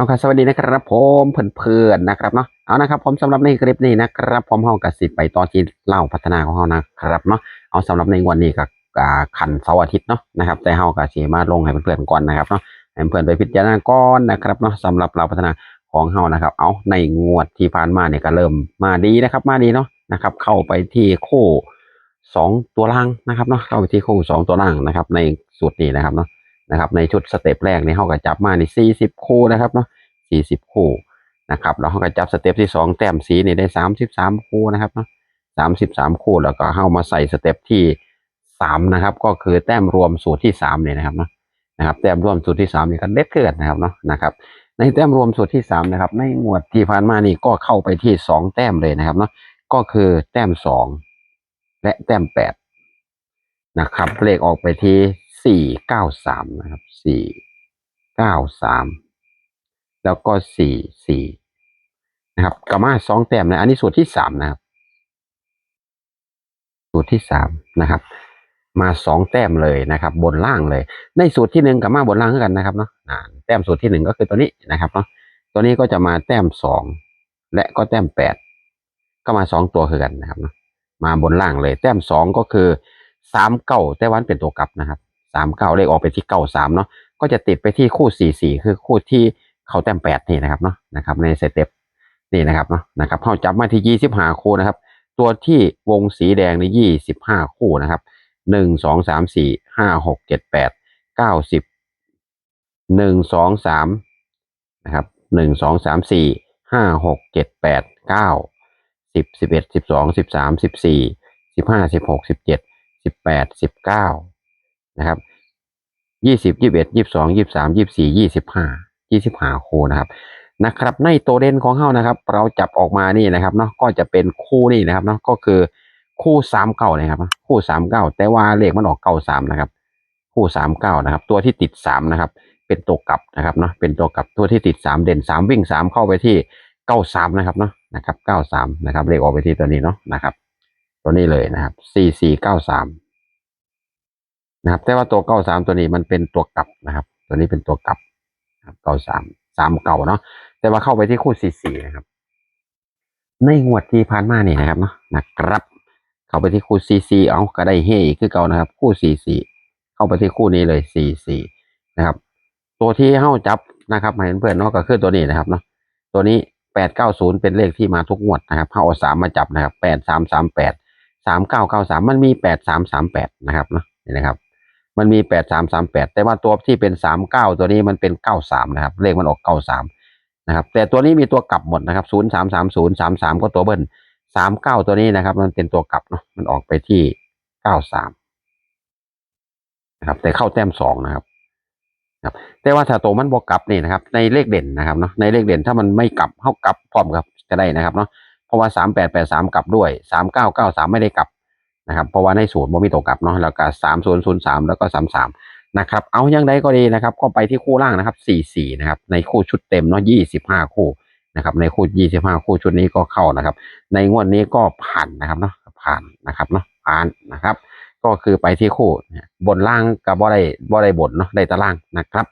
เอาครับสวัสดีนะครับผมเพื่อนๆนะครับเนาะเอานะครับผมสำหรับในคลิปนี้นะครับผมเฮากสิไปต่อที่เล่าพัฒนาของเฮานะครับเนาะเอาสำหรับในวันนี้กับขันเสาร์อาทิตย์เนาะนะครับแต่เฮากสิมาลงให้เพื่อนๆก่อนนะครับเนาะให้เพื่อนไปพิจารณาก่อนนะครับเนาะสำหรับเราพัฒนาของเฮานะครับ เอาในงวดที่ผ่านมาเนี่ยก็เริ่มมาดีนะครับ มาดีเนาะนะครับ เข้าไปที่คู่สองตัวล่างนะครับเนาะเข้าไปที่คู่สองตัวล่างนะครับ ในสูตรนี้นะครับเนาะ นะครับในชุดสเต็ปแรกนี่เขาก็จับมาในสี่สิบคู่นะครับเนาะสี่สิบคู่นะครับแล้วเขาก็จับสเต็ปที่สองแต้มสีนี่ได้สามสิบสามคู่นะครับเนาะสามสิบสามคู่แล้วก็เข้ามาใส่สเต็ปที่สามนะครับ ก็คือแต้มรวมสูตรที่สามเนี่ยนะครับเนาะนะครับแต้มรวมสูตรที่สามนี่ก็เด็ดเกิดนะครับเนาะนะครับในแต้มรวมสูตรที่สามนะครับในหมวดที่ผ่านมานี่ก็เข้าไปที่สองแต้มเลยนะครับเนาะก็คือแต้มสองและแต้มแปดนะครับเลขออกไปที่ สี่เก้าสามนะครับสี่เก้าสามแล้วก็สี่สี่นะครับกามาสองแต้มนะอันนี้สูตรที่สามนะครับ สูตรที่สามนะครับ มาสองแต้มเลยนะครับ บนล่างเลย ในสูตรที่หนึ่งกับมาบนล่างกันนะครับเนาะแต้มสูตรที่หนึ่งก็คือตัวนี้นะครับเนาะตัวนี้ก็จะมาแต้มสองและก็แต้มแปดก็มาสองตัวคือกันนะครับเนาะมาบนล่างเลย แต้มสองก็คือสามเก้าแต่วันเป็นตัวกลับนะครับ สามเก้าเลขออกไปที่เก้าสามเนาะก็จะติดไปที่คู่สี่สี่คือคู่ที่เขาแต้มแปดนี่นะครับเนาะนะครับในสเต็ปนี่นะครับเนาะนะครับเขาจับมาที่ยี่สิบห้าคู่นะครับ ตัวที่วงสีแดงในยี่สิบห้าคู่นะครับหนึ่งสองสามสี่ห้าหกเจ็ดแปดเก้าสิบหนึ่งสองสามนะครับหนึ่งสองสามสี่ห้าหกเจ็ดแปดเก้าสิบสิบเอ็ดสิบสองสิบสามสิบสี่สิบห้าสิบหกสิบเจ็ดสิบแปดสิบเก้า นะครับยี่สิบยี่สิบเอ็ดยี่สิบสองยี่สิบสามยี่สิบสี่ยี่สิบห้ายี่สิบห้าคู่นะครับนะครับ ในตัวเด่นของเฮานะครับ เราจับออกมานี่นะครับเนาะก็จะเป็นคู่นี่นะครับเนาะก็คือคู่สามเก้านะครับ คู่สามเก้าแต่ว่าเลขมันออกเก้าสามนะครับ คู่สามเก้านะครับ ตัวที่ติดสามนะครับ เป็นตัวกลับนะครับเนาะเป็นตัวกลับตัวที่ติดสามเด่นสามวิ่งสามเข้าไปที่เก้าสามนะครับเนาะนะครับเก้าสามนะครับเลขออกไปที่ตัวนี้เนาะนะครับ ตัวนี้เลยนะครับสี่สี่เก้าสาม นะครับแต่ว่าตัวเก้าสามตัวนี้มันเป็นตัวกลับนะครับ ตัวนี้เป็นตัวกลับเก้าสามสามเก่าเนาะแต่ว่าเข้าไปที่คู่สี่สี่นะครับ ในงวดที่ผ่านมานี่นะครับเนาะนะครับ เข้าไปที่คู่สี่สี่เอาก็ได้เฮอีกคือเก่านะครับ คู่สี่สี่เข้าไปที่คู่นี้เลยสี่สี่นะครับ ตัวที่เข้าจับนะครับเห็นเพื่อนเนาะก็คือตัวนี้นะครับเนาะตัวนี้แปดเก้าศูนย์เป็นเลขที่มาทุกงวดนะครับเข้าเอาสามมาจับนะครับแปดสามสามแปดสามเก้าเก้าสามมันมีแปดสามสามแปดนะครับเนาะนี่นะครับ มันมีแปดสามสามแปดแต่ว่าตัวที่เป็นสามเก้าตัวนี้มันเป็นเก้าสามนะครับ เลขมันออกเก้าสามนะครับ แต่ตัวนี้มีตัวกลับหมดนะครับศูนย์สามสามศูนย์สามสามก็ตัวเบิ้ลสามเก้าตัวนี้นะครับ มันเป็นตัวกลับเนาะมันออกไปที่เก้าสามนะครับ แต่เข้าแต้มสองนะครับครับแต่ว่าถ้าตัวมันบวกกลับนี่นะครับ ในเลขเด่นนะครับเนาะในเลขเด่นถ้ามันไม่กลับเข้ากลับพร้อมกับก็ได้นะครับเนาะเพราะว่าสามแปดแปดสามกลับด้วยสามเก้าเก้าสามไม่ได้กลับ นะครับเพราะว่าในสูตรมันมีตัวกลับเนาะแล้วก็สามศูนย์ศูนย์สามแล้วก็สามสามนะครับเอาอย่างใดก็ดีนะครับ ก็ไปที่คู่ล่างนะครับสี่สี่นะครับในคู่ชุดเต็มเนาะยี่สิบห้าคู่นะครับในคู่ยี่สิบห้าคู่ชุดนี้ก็เข้านะครับ ในงวดนี้ก็ผ่านนะครับเนาะผ่านนะครับเนาะผ่านนะครับ ก็คือไปที่คู่บนล่างกับบ่ได้บ่ได้บนเนาะได้ตารางนะครับ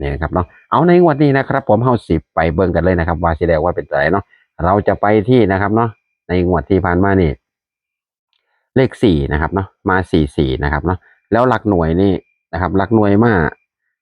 นี่นะครับเนาะเอาในงวดนี้นะครับ ผมเข้าสิบไปเบิ่งกันเลยนะครับ ว่าสีแดงว่าเป็นไรเนาะเราจะไปที่นะครับเนาะในงวดที่ผ่านมานี่ เลขสี่นะครับเนาะมาสี่สี่นะครับเนาะแล้วหลักหน่วยนี่นะครับหลักหน่วยมา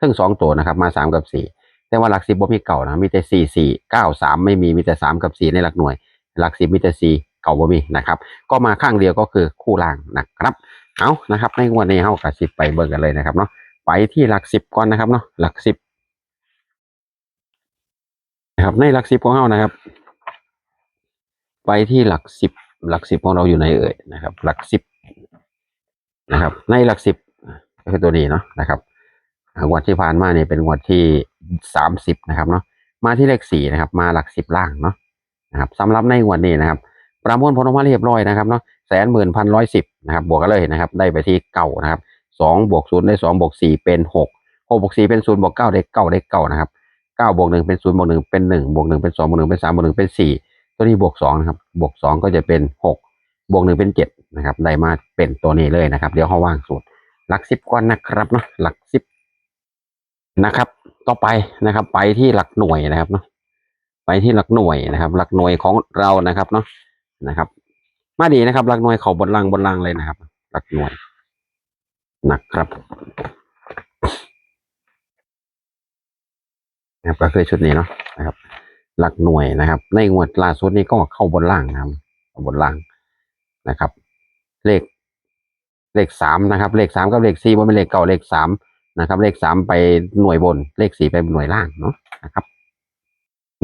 ทั้งสองตัวนะครับ มาสามกับสี่แต่ว่าหลักสิบบ่มีเก่านะมีแต่สี่สี่เก้าสามไม่มีมีแต่สามกับสี่ในหลักหน่วย หลักสิบมีแต่สี่เก่าบ่มีนะครับ ก็มาข้างเดียวก็คือคู่ล่างนะครับเอานะครับ ในวันนี้เฮากับสิบไปเบิ่งกันเลยนะครับเนาะไปที่หลักสิบก่อนนะครับเนาะหลักสิบนะครับในหลักสิบของเฮานะครับ ไปที่หลักสิบ หลักสิบของเราอยู่ในเอ่ยนะครับ หลักสิบนะครับ ในหลักสิบก็คือตัวนี้เนาะนะครับงวดที่ผ่านมาเนี่ยเป็นงวดที่สามสิบนะครับเนาะมาที่เลขสี่นะครับ มาหลักสิบล่างเนาะนะครับสำหรับในงวดนี้นะครับ ประมวลผลออกมาเรียบร้อยนะครับเนาะแสนหมื่นพันร้อยสิบนะครับบวกกันเลยนะครับ ได้ไปที่เก้านะครับสองบวกศูนย์ได้สองบวกสี่เป็นหกหกบวกสี่เป็นศูนย์บวกเก้าได้เก้าได้เก้านะครับเก้าบวกหนึ่งเป็นศูนย์บวกหนึ่งเป็นหนึ่งบวกหนึ่งเป็นสองบวกหนึ่งเป็นสามบวกหนึ่งเป็นสี่ ตัวนี้บวกสองนะครับ บวกสองก็จะเป็นหกบวกหนึ่งเป็นเจ็ดนะครับได้มาเป็นตัวนี้เลยนะครับ เดี๋ยวเขาว่างสูตรหลักสิบก่อนนะครับเนาะหลักสิบนะครับ ต่อไปนะครับ ไปที่หลักหน่วยนะครับเนาะไปที่หลักหน่วยนะครับ หลักหน่วยของเรานะครับเนาะนะครับ มาดีนะครับ หลักหน่วยเขาบนล่างบนล่างเลยนะครับ หลักหน่วยนะครับนะครับก็คือชุดนี้เนาะนะครับ หลักหน่วยนะครับ ในงวดล่าสุดนี้ก็เข้าบนล่างนะครับเข้าบนล่างนะครับ เลขเลขสามนะครับ เลขสามกับเลขสี่ว่เป็นเลขเก่าเลขสามนะครับ เลขสามไปหน่วยบน เลขสี่ไปหน่วยล่างเนาะนะครับ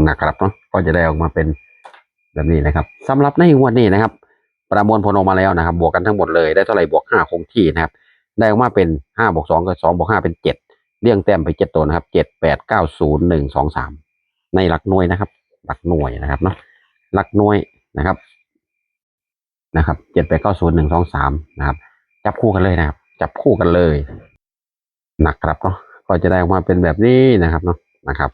นะครับเนาะก็จะได้ออกมาเป็นแบบนี้นะครับสำหรับในงวดนี้นะครับ ประมวลผลออกมาแล้วนะครับ บวกกันทั้งหมดเลยได้เท่าไหร่บวกห้าคงที่นะครับ ได้ออกมาเป็นห้าบวกสองก็สองบวกห้าเป็นเจ็ดเรียงแต้มไปเจ็ดตัวนะครับเจ็ดแปดเก้าศูนย์หนึ่งสองสาม ในหลักหน่วยนะครับ หลักหน่วยนะครับเนาะหลักหน่วยนะครับนะครับเจ็ดแปดเก้าศูนย์หนึ่งสองสามนะครับ จับคู่กันเลยนะครับ จับคู่กันเลยนะครับเนาะก็จะได้ออกมาเป็นแบบนี้นะครับเนาะนะครับ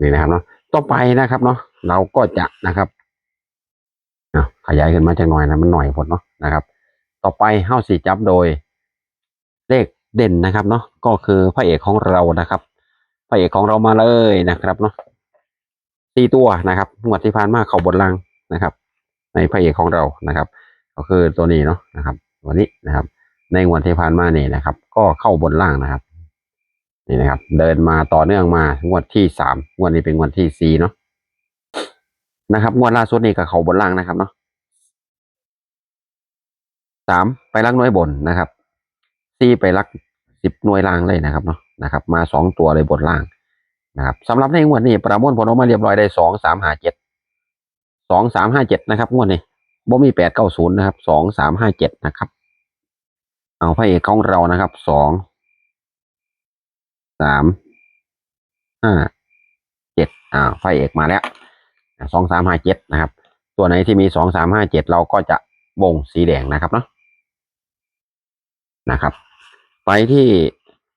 นี่นะครับเนาะต่อไปนะครับเนาะเราก็จะนะครับอะขยายขึ้นมาจากหน่อยนะมันหน่อยผลเนาะนะครับ ต่อไปเฮ้าสี่จับโดย เลขเด่นนะครับเนาะก็คือพระเอกของเรานะครับพระเอกของเรามาเลยนะครับเนาะ สี่ตัวนะครับงวดที่ผ่านมาเขาบนล่างนะครับ ในพระเอกของเรานะครับ ก็คือตัวนี้เนาะนะครับ วันนี้นะครับ ในงวดที่ผ่านมานี่นะครับ ก็เข้าบนล่างนะครับนี่นะครับ เดินมาต่อเนื่องมางวดที่สามงวดนี้เป็นงวดที่สี่เนาะนะครับงวดล่าสุดนี่ก็เข้าบนล่างนะครับเนาะสามไปลักน้อยบนนะครับสี่ไปลักสิบหน่วยล่างเลยนะครับเนาะนะครับ มาสองตัวเลยบนล่าง นะครับสำหรับในงวดนี้ประมวลผลออกมาเรียบร้อยได้สองสามห้าเจ็ดสองสามห้าเจ็ดนะครับงวดนี้บ่มีแปดเก้าศูนย์นะครับสองสามห้าเจ็ดนะครับ เอาพระเอกของเรานะครับสองสามห้าเจ็ดอ่าพระเอกมาแล้วสองสามห้าเจ็ดนะครับ ตัวไหนที่มีสองสามห้าเจ็ดเราก็จะวงสีแดงนะครับเนาะนะครับ ไปที่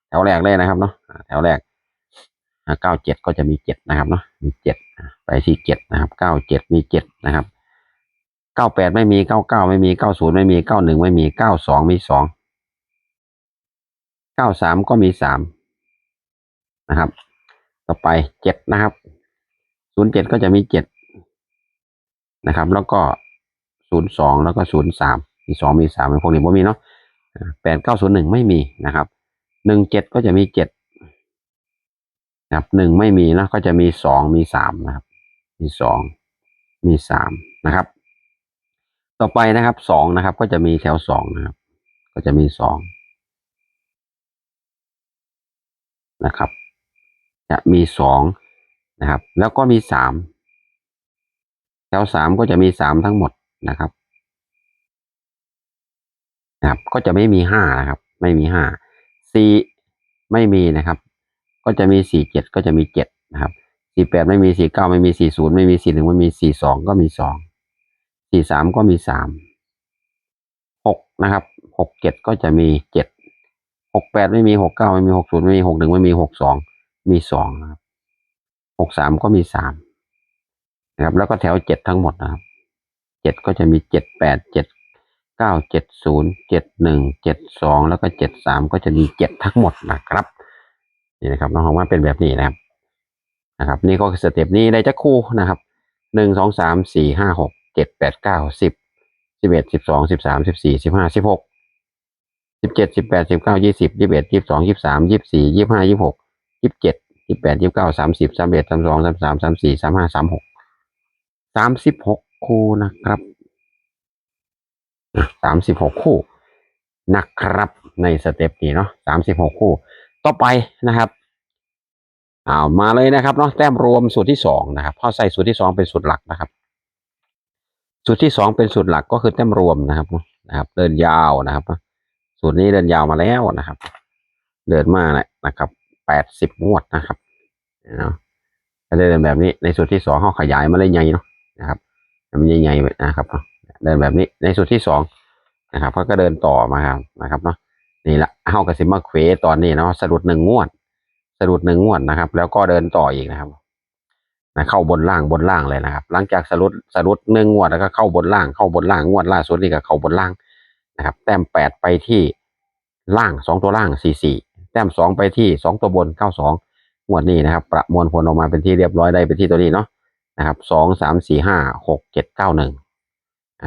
แถวแรกเลยนะครับเนาะแถวแรก เก้าเจ็ดก็จะมีเจ็ดนะครับเนาะมีเจ็ดไปที่เจ็ดนะครับเก้าเจ็ดมีเจ็ดนะครับเก้าแปดไม่มีเก้าเก้าไม่มีเก้าศูนย์ไม่มีเก้าหนึ่งไม่มีเก้าสองมีสองเก้าสามก็มีสามนะครับ ต่อไปเจ็ดนะครับศูนย์เจ็ดก็จะมีเจ็ดนะครับ แล้วก็ศูนย์สองแล้วก็ศูนย์สามมีสองมีสามเป็นพวกนี้ไม่มีเนาะแปดเก้าศูนย์หนึ่งไม่มีนะครับหนึ่งเจ็ดก็จะมีเจ็ด นะครับหนึ่งไม่มีนะก็จะมีสองมีสามนะครับ มีสองมีสามนะครับ ต่อไปนะครับสองนะครับ ก็จะมีแถวสองนะครับ ก็จะมีสองนะครับ จะมีสองนะครับ แล้วก็มีสามแถวสามก็จะมีสามทั้งหมดนะครับนะครับ ก็จะไม่มีห้านะครับ ไม่มีห้าสี่ไม่มีนะครับ ก็จะมีสี่เจ็ดก็จะมีเจ็ดนะครับสี่แปดไม่มีสี่เก้าไม่มีสี่ศูนย์ไม่มีสี่หนึ่งไม่มีสี่สองก็มีสองสี่สามก็มีสามหกนะครับหกเจ็ดก็จะมีเจ็ดหกแปดไม่มีหกเก้าไม่มีหกศูนย์ไม่มีหกหนึ่งไม่มีหกสองมีสองนะครับหกสามก็มีสามนะครับ แล้วก็แถวเจ็ดทั้งหมดนะครับเจ็ดก็จะมีเจ็ดแปดเจ็ดเก้าเจ็ดศูนย์เจ็ดหนึ่งเจ็ดสองแล้วก็เจ็ดสามก็จะมีเจ็ดทั้งหมดนะครับ นี่นะครับน้องของว่าเป็นแบบนี้นะครับ นะครับ นี่ก็คือสเต็ปนี้ได้จักคู่นะครับหนึ่งสองสามสี่ห้าหกเจ็ดแปดเก้าสิบสิบเอ็ดสิบสองสิบสามสิบสี่สิบห้าสิบหกสิบเจ็ดสิบแปดสิบเก้ายี่สิบยี่สิบเอ็ดยี่สิบสองยี่สิบสามยี่สิบสี่ยี่สิบห้ายี่สิบหกยี่สิบเจ็ดยี่สิบแปดยี่สิบเก้าสามสิบสามเอ็ดสามสองสามสามสามสี่สามห้าสามหกสามสิบหกคู่นะครับสามสิบหกคู่นะครับในสเต็ปนี้เนาะสามสิบหกคู่ ต่อไปนะครับเอามาเลยนะครับเนาะแต้มรวมสูตรที่สองนะครับพอใส่สูตรที่สองเป็นสูตรหลักนะครับ สูตรที่สองเป็นสูตรหลักก็คือแต้มรวมนะครับนะครับ เดินยาวนะครับ สูตรนี้เดินยาวมาแล้วนะครับ เดินมาแหละนะครับแปดสิบงวดนะครับเนาะเดินแบบนี้ในสูตรที่สองเขาขยายมาเลยใหญ่เนาะนะครับมันใหญ่ๆนะครับเนาะเดินแบบนี้ในสูตรที่สองนะครับเขาก็เดินต่อมาครับนะครับเนาะ นี่ละเฮากระสิมาเควตอนนี้เนาะสะดุดหนึ่งงวด สะดุดหนึ่งงวดนะครับ แล้วก็เดินต่ออีกนะครับนะเข้าบนล่างบนล่างเลยนะครับ หลังจากสะดุดสะดุดหนึ่งงวดแล้วก็เข้าบนล่างเข้าบนล่างงวดล่าสุดนี่ก็เข้าบนล่างนะครับ แต้มแปดไปที่ล่างสองตัวล่างสี่สี่แต้มสองไปที่สองตัวบนเก้าสองงวดนี้นะครับ ประมวลผลออกมาเป็นที่เรียบร้อยได้ไปที่ตัวนี้เนาะนะครับสองสามสี่ห้าหกเจ็ดเก้าหนึ่ง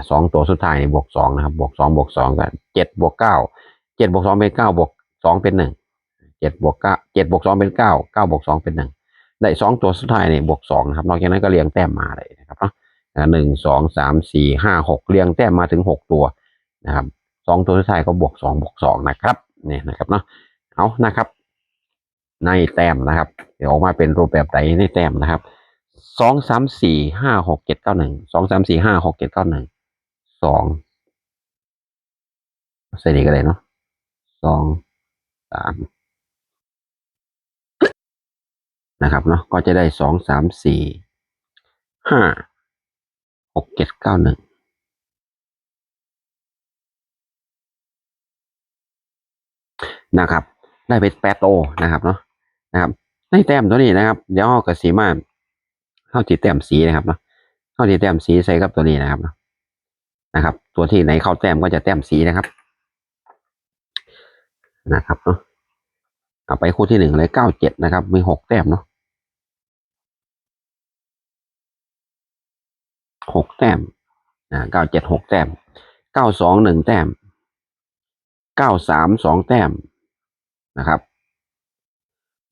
สองตัวสุดท้ายบวกสองนะครับบวกสองบวกสองกันเจ็ดบวกเก้า เจ็ดบวกสองเป็นเก้าบวกสองเป็นหนึ่งเจ็ดบวกเก้าเจ็ดบวกสองเป็นเก้าเก้าบวกสองเป็นหนึ่งได้สองตัวสุดท้ายเนี่ยบวกสองนะครับนอกจากนั้นก็เรียงแต้มมาเลยนะครับเนาะหนึ่งสองสามสี่ห้าหกเรียงแต้มมาถึงหกตัวนะครับสองตัวสุดท้ายก็บวกสองบวกสองนะครับเนี่ยนะครับเนาะเอานะครับ ในแต้มนะครับ เดี๋ยวออกมาเป็นรูปแบบไหนในแต้มนะครับสองสามสี่ห้าหกเจ็ดเก้าหนึ่งสองสามสี่ห้าหกเจ็ดเก้าหนึ่งสองใส่ดีกันเลยเนาะ สองสามนะครับเนาะก็จะได้สองสามสี่ห้าหกเจ็ดเก้าหนึ่งนะครับ ได้เป็นแปดโตนะครับเนาะนะครับในแต้มตัวนี้นะครับ เดี๋ยวเากับสีมาเข้าที่แต้มสีนะครับเนาะเข้าที่แต้มสีใส่กับตัวนี้นะครับนะนะครับ ตัวที่ไหนเข้าแต้มก็จะแต้มสีนะครับ นะครับเนาะเอาไปคู่ที่หนึ่งเลยเก้าเจ็ดนะครับ มีหกแต้มเนาะหกแต้มนะเก้าเจ็ดหกแต้มเก้าสองหนึ่งแต้มเก้าสามสองแต้มนะครับ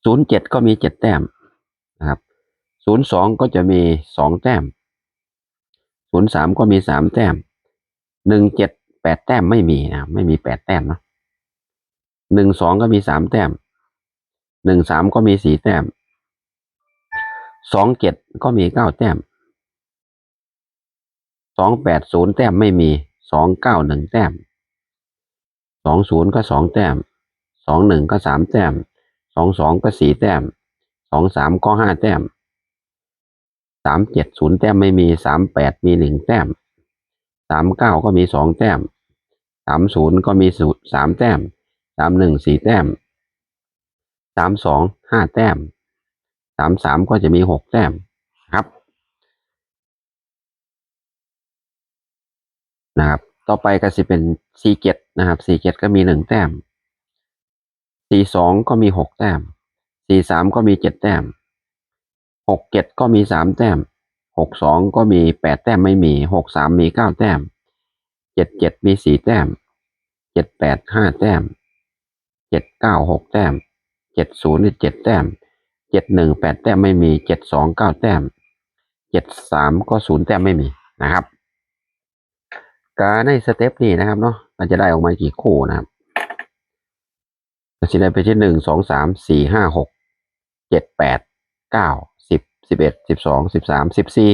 ศูนย์เจ็ดก็มีเจ็ดแต้มนะครับศูนย์สองก็จะมีสองแต้มศูนย์สามก็มีสามแต้มหนึ่งเจ็ดแปดแต้มไม่มีนะไม่มีแปดแต้มเนาะ หนึ่งสองก็มีสามแต้มหนึ่งสามก็มีสี่แต้มสองเจ็ดก็มีเก้าแต้มสองแปดศูนย์แต้มไม่มีสองเก้าหนึ่งแต้มสองศูนย์ก็สองแต้มสองหนึ่งก็สามแต้มสองสองก็สี่แต้มสองสามก็ห้าแต้มสามเจ็ดศูนย์แต้มไม่มีสามแปดมีหนึ่งแต้มสามเก้าก็มีสองแต้มสามศูนย์ก็มีศูนย์สามแต้ม สามหนึ่งสี่แต้มสามสองห้าแต้มสามสามก็จะมีหกแต้มครับ นะครับ ต่อไปก็จะเป็นซีเกตนะครับซีเกตก็มีหนึ่งแต้มซีสองก็มีหกแต้มซีสามก็มีเจ็ดแต้มหกเจ็ดก็มีสามแต้มหกสองก็มีแปดแต้มไม่มีหกสามมีเก้าแต้มเจ็ดเจ็ดมีสี่แต้มเจ็ดแปดห้าแต้ม เจ็ดเก้าหกแต้มเจ็ดศูนย์เจ็ดแต้มเจ็ดหนึ่งแปดแต้มไม่มีเจ็ดสองเก้าแต้มเจ็ดสามก็ศูนย์แต้มไม่มีนะครับ การในสเต็ปนี้นะครับเนาะมันจะได้ออกมากี่คู่นะครับก็จะได้ไปที่หนึ่งสองสามสี่ห้าหกเจ็ดแปดเก้าสิบสิบเอ็ดสิบสองสิบสามสิบสี่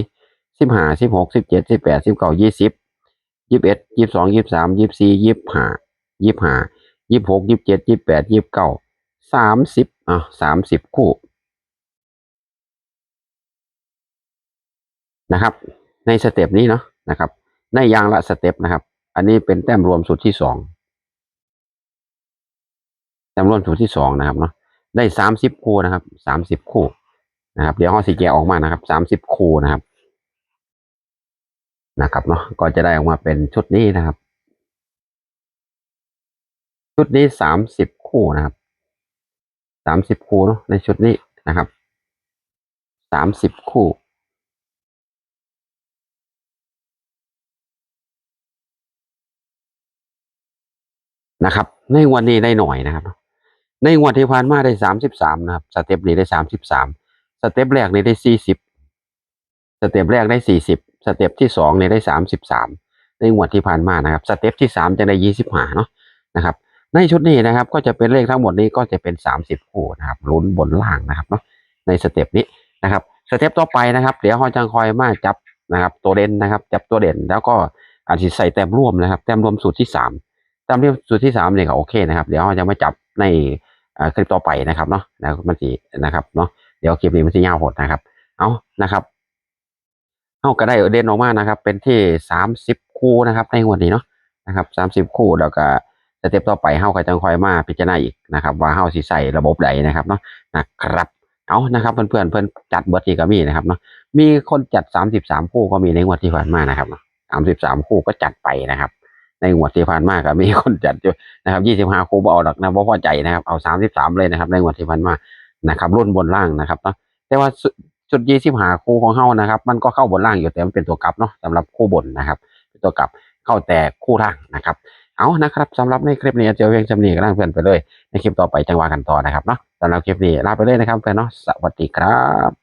สิบห้าสิบหกสิบเจ็ดสิบแปดสิบเก้ายี่สิบยี่สิบเอ็ดยี่สิบสองยี่สิบสามยี่สิบสี่ยี่สิบห้ายี่สิบห้า ยี่สิบหกยี่สิบเจ็ดยี่สิบแปดยี่สิบเก้าสามสิบอะสามสิบคู่นะครับ ในสเต็ปนี้เนาะนะครับ ในยางละสเต็ปนะครับ อันนี้เป็นแต้มรวมสูตรที่สองแต้มรวมสูตรที่สองนะครับเนาะได้สามสิบคู่นะครับสามสิบคู่นะครับ เดี๋ยวห้อสีแกออกมานะครับสามสิบคู่นะครับนะครับเนาะก็จะได้ออกมาเป็นชุดนี้นะครับ ชุดนี้สามสิบคู่นะครับสามสิบคู่เนาะในชุดนี้นะครับสามสิบคู่นะครับ ในวันนี้ได้หน่อยนะครับ ในงวดที่ผ่านมาได้สามสิบสามนะครับสเต็ปนี้ได้สามสิบสามสเต็ปแรกนี้ได้สี่สิบสเต็ปแรกได้สี่สิบสเต็ปที่สองนี่ได้สามสิบสามในงวดที่ผ่านมานะครับ สเต็ปที่สามจะได้ยี่สิบห้าเนาะนะครับ ในชุดนี้นะครับ ก็จะเป็นเลขทั้งหมดนี้ก็จะเป็นสามสิบคู่นะครับลุ้นบนล่างนะครับเนาะในสเต็ปนี้นะครับสเต็ปต่อไปนะครับเดี๋ยวฮอจังคอยมาจับนะครับ ตัวเด่นนะครับ จับตัวเด่นแล้วก็อาจจะใส่แต้มร่วมนะครับ แต้มร่วมสูตรที่สามตามที่สูตรที่สามเนี่ยก็โอเคนะครับ เดี๋ยวเราจะมาจับในคลิปต่อไปนะครับเนาะนะมันสีนะครับเนาะเดี๋ยวคลิปนี้มันจะยาวหดนะครับ เอานะครับเอาก็ได้เด่นออกมานะครับ เป็นที่สามสิบคู่นะครับในวันนี้เนาะนะครับสามสิบคู่แล้วก็ สเต็ปต่อไปเฮาก็จังคอยมาพิจารณาอีกนะครับว่าเฮาสิใส่ระบบใดนะครับเนาะนะครับเอานะครับเพื่อนๆเพื่อนจัดเบิร์ดที่ก็มีนะครับเนาะมีคนจัดสามสิบสามคู่ก็มีในงวดที่ผ่านมานะครับเนาะสามสิบสามคู่ก็จัดไปนะครับ ในงวดที่ผ่านมาก็มีคนจัดอยู่นะครับยี่สิบห้าคู่บ่เอาดอกนะบ่พอใจนะครับเอาสามสิบสามเลยนะครับ ในงวดที่ผ่านมานะครับรุ่นบนล่างนะครับเนาะแต่ว่าสุดยี่สิบห้าคู่ของเฮานะครับ มันก็เข้าบนล่างอยู่แต่มันเป็นตัวกลับเนาะสำหรับคู่บนนะครับ เป็นตัวกลับเข้าแต่คู่ล่างนะครับ เอานะครับสำหรับในคลิปนี้เจอเพียงจำเนียก็ล่างเพื่อนไปเลย ในคลิปต่อไปจังหวะกันต่อนะครับเนาะสำหรับคลิปนี้ลาไปเลยนะครับเพื่อนเนาะสวัสดีครับ